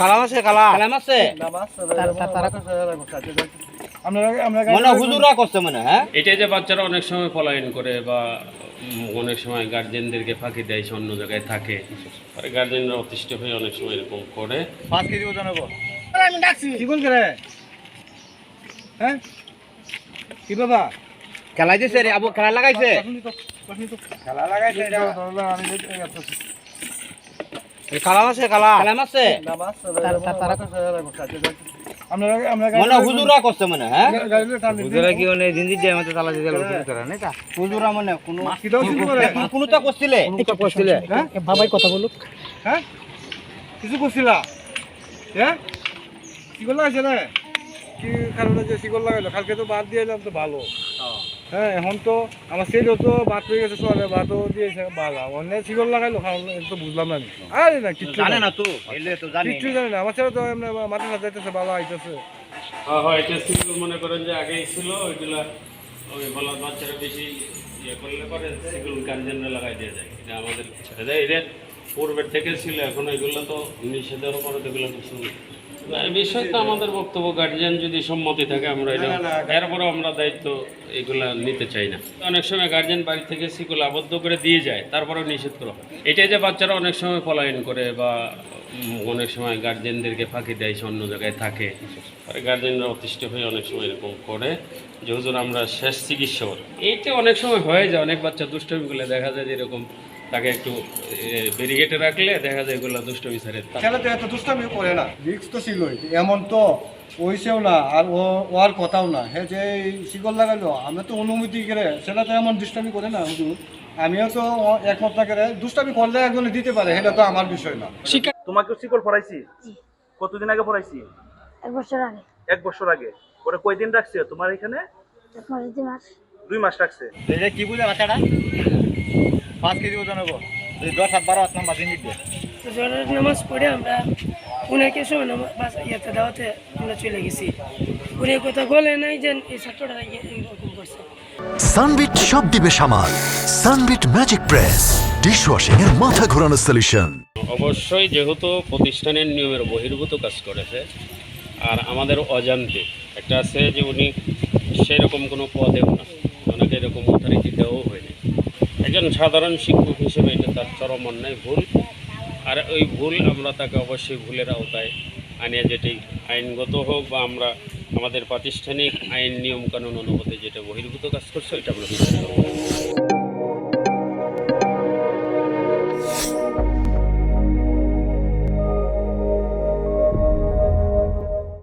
কালাম আছে কালা কালাম আছে? মানে হুজুরা করছে মানে হ্যাঁ এটা যে বাচ্চারা অনেক সময় পলায়ন করে বা অনেক সময় গার্জেনদেরকে ফাঁকি দেয় সে অন্য জায়গায় থাকে। গার্জেনরা অতিষ্ঠ হয়ে অনেক সময় এরকম করে। পাঁচ কেজি ওজন হব কি বল করে হ্যাঁ? কি বাবা? খেলাই দিছে রে আবু খেলা লাগাইছে? খেলা লাগাইছে কালাম আছে কালা কালাম আছে? মানে হুজুরা করছে মানে হ্যাঁ হুজুরা কি মানে জিন্দি দিয়ে আমাদের তালা দিয়ে করে না। তা? হুজুরা মানে কোনো হ্যাঁ? কোনোটা করছিলে? করছিলে। বাবাই কথা বলুক। হ্যাঁ? কিছু করছিলা? হ্যাঁ শিকল লাগাইছে না কি কারণে যে শিকল লাগাইলো? কালকে তো বাদ দিয়ে এলাম তো ভালো। হ্যাঁ এখন তো আমার সেটও তো বাদ হয়ে গেছে সোয়ালে বাদও দিয়েছে ভালো অন্য শিকল লাগাইলো কারণ তো বুঝলাম না আরে না কিচ্ছু জানে না না। তো এলে তো জানে কিচ্ছু জানে না। আমার ছেলে তো এমনি মাথা সাথে যাইতেছে ভালো আইতেছে হ্যাঁ হয় এটা সিগুলো মনে করেন যে আগেই ছিল ওইগুলা ওই বলার বাচ্চারা বেশি ইয়ে করলে পরে সেগুলো গার্জেনরা লাগাই দিয়ে যায়। এটা আমাদের ছেড়ে এটা পূর্বের থেকে ছিল এখন এগুলো তো নিষেধের উপরে তো এগুলো কিছু নেই। না, এই বিষয়ে তো আমাদের বক্তব্য গার্জিয়ান যদি সম্মতি থাকে আমরা এটা এরপরেও আমরা দায়িত্ব এগুলা নিতে চাই না। অনেক সময় গার্জিয়ান বাড়ি থেকে সেগুলো আবদ্ধ করে দিয়ে যায় তারপরেও নিষেধ করা হয়। এটাই যে বাচ্চারা অনেক সময় পলায়ন করে বা অনেক সময় গার্জেনদেরকে ফাঁকি দেয় সে অন্য জায়গায় থাকে। গার্জেনরা অতিষ্ঠ হয়ে অনেক সময় এরকম করে যে হুজুর আমরা শেষ চিকিৎসা করি এইটা অনেক সময় হয়ে যায় অনেক বাচ্চা দুষ্টমি করলে দেখা যায় যে এরকম তাকে একটু ব্যারিগেটে রাখলে দেখা যায় এগুলো দুষ্টমি ছাড়ে ছেলে তো এত দুষ্টামি করে না। রিক্স তো ছিলই এমন তো ওইসেও না আর ও ওর কথাও না। হ্যাঁ যে শিকল লাগাইলো আমি তো অনুমতি করে ছেলে তো এমন দুষ্টামি করে না হুজুর। আমিও তো একমত না করে দুষ্টামি করলে একজনে দিতে পারে সেটা তো আমার বিষয় না। তোমাকে শিকল পড়াইছি কতদিন আগে পড়াইছি এক বছর আগে। এক বছর আগে। ওরা কয়দিন রাখছে? তোমার এখানে? দুই মাস। রাখছে। কি বুঝে বাচ্চাটা? পাঁচ কেজি ওজন হব। দশ সাত বারো হাত নাম্বার দিন দিতে জোরের নামাজ পড়ে আমরা উনাকে সময় নামাজ ইয়েতে দাওয়াতে আমরা চলে গেছি। উনি কথা বলে নাই যে এই ছাত্রটা এরকম করছে। সানবিট সব দিবে সামাল। সানবিট ম্যাজিক প্রেস ডিশওয়াশিং এর মাথা ঘোরানো সলিউশন অবশ্যই যেহেতু প্রতিষ্ঠানের নিয়মের বহির্ভূত কাজ করেছে আর আমাদের অজান্তে একটা আছে যে উনি সেই রকম কোনো পদেও না ওনাকে এরকম অথরিটি দেওয়াও হয়নি। একজন সাধারণ শিক্ষক হিসেবে এটা তার চরম অন্যায় ভুল। আর ওই ভুল আমরা তাকে অবশ্যই ভুলের আওতায় আনিয়া যেটি আইনগত হোক বা আমরা আমাদের প্রাতিষ্ঠানিক আইন নিয়মকানুন অনুমতি যেটা বহির্ভূত কাজ করছে, ওইটা আমরা বিচার করব।